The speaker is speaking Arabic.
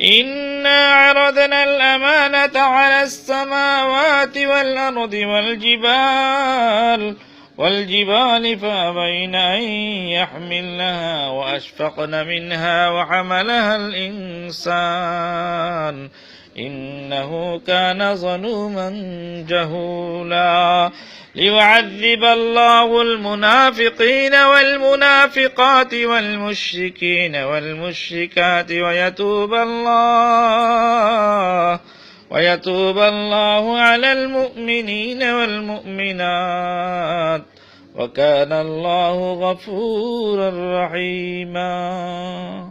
إنا عرضنا الأمانة على السماوات والأرض والجبال والجبال فأبين أن يحملنها وأشفقن منها وحملها الإنسان إنه كان ظلوما جهولا. ليعذب الله المنافقين والمنافقات والمشركين والمشركات ويتوب الله. ويتوب الله على المؤمنين والمؤمنات. وكان الله غفورا رحيما.